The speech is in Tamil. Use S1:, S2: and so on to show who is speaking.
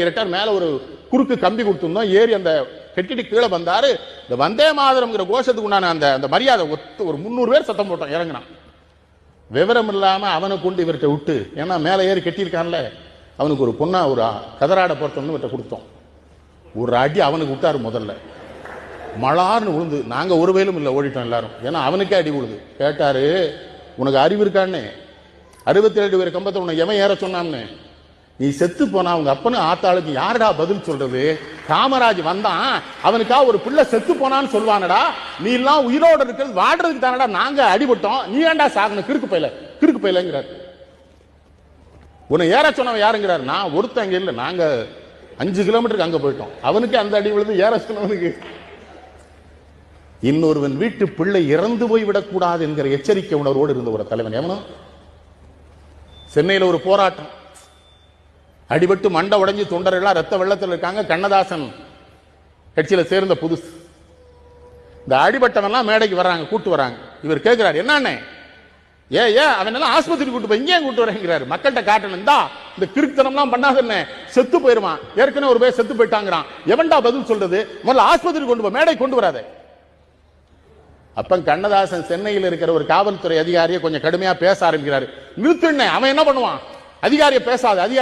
S1: இரட்டார் மேல ஒரு குறுக்கு கம்பி கொடுத்துருந்தோம். ஏறி அந்த கட்டிட்டு கீழே வந்தாரு. இந்த வந்தே மாதரம்ங்கிற கோஷத்துக்கு உண்டான அந்த அந்த மரியாதை ஒத்து ஒரு முந்நூறு பேர் சத்தம் போட்டோம் இறங்கினான். விவரம் இல்லாம அவனை கொண்டு இவர்கிட்ட விட்டு ஏன்னா மேலே ஏறி கட்டியிருக்கான்ல அவனுக்கு ஒரு பொண்ணா ஒரு கதராடை பொருத்தம்னு இவர்கிட்ட கொடுத்தோம். ஒரு அடி அவனுக்கு விட்டாரு முதல்ல. மலார்னு விழுந்து நாங்க ஒரு வயலும் இல்லை ஓடிட்டோம் எல்லாரும். ஏன்னா அவனுக்கே அடி விழுது. கேட்டாரு உனக்கு அறிவு இருக்கான்னு? அறுபத்தி ஏழு பேர் கம்பத்தை உன்னை எவன் ஏற சொன்னான்னு? நீ செத்து போனா அவங்க அப்பனு ஆத்தாளுக்கு யாருடா பதில் சொல்றது? காமராஜ் வந்தான். அவனுக்கா ஒரு பிள்ளை செத்து போனான்னு சொல்லுவானடா நீ எல்லாம் உயிரோட இருக்கிறது வாடுறதுக்கு தானடா நாங்க அடிபட்டோம். நீ ஏண்டா சாகணும்? கிறுக்கு பையில கிறுக்கு பையிலங்கிறார். உன்னை ஏற சொன்னவன் யாருங்கிறார்? நான் ஒருத்தன் இல்லை. நாங்க அஞ்சு கிலோமீட்டருக்கு அங்க போயிட்டோம். அவனுக்கு அந்த அடி விழுது ஏற சொன்னவனுக்கு. இன்னொருவன் வீட்டு பிள்ளை இறந்து போய் விடக்கூடாது என்கிற எச்சரிக்கை உணர்வோடு இருந்த ஒரு தலைவன் எவனும் சென்னையில் ஒரு போராட்டம். அடிபட்டு மண்டை உடைஞ்சு தொண்டர்கள்லாம் ரத்த வெள்ளத்தில் இருக்காங்க. கண்ணதாசன் கட்சியில சேர்ந்த புதுசு. இந்த அடிபட்டவன்லாம் மேடைக்கு வர்றாங்க கூட்டு வராங்க இவர் கேட்கிறார் என்னன்னு ஏ ஏ அவன் எல்லாம் ஆஸ்பத்திரி கூட்டு போய் இங்கேயும் கூட்டு வரேங்கிறாரு. மக்கள்கிட்ட காட்டணும். தான் இந்த கிருத்தனம்லாம் பண்ணாத என்ன செத்து போயிருவான். ஏற்கனவே ஒரு பேர் செத்து போயிட்டாங்கிறான். எவன்டா பதில் சொல்றது? முதல்ல ஆஸ்பத்திரி கொண்டு போய் மேடை கொண்டு வராதே. அப்ப கண்ணதாசன் சென்னையில் இருக்கிற ஒரு காவல்துறை அதிகாரியை கொஞ்சம் கடுமையா பேச ஆரம்பிக்கிறாரு. நிறுத்துண்ணே அவன் என்ன பண்ணுவான்? அதிகாரியை பேசாத அதிகாரி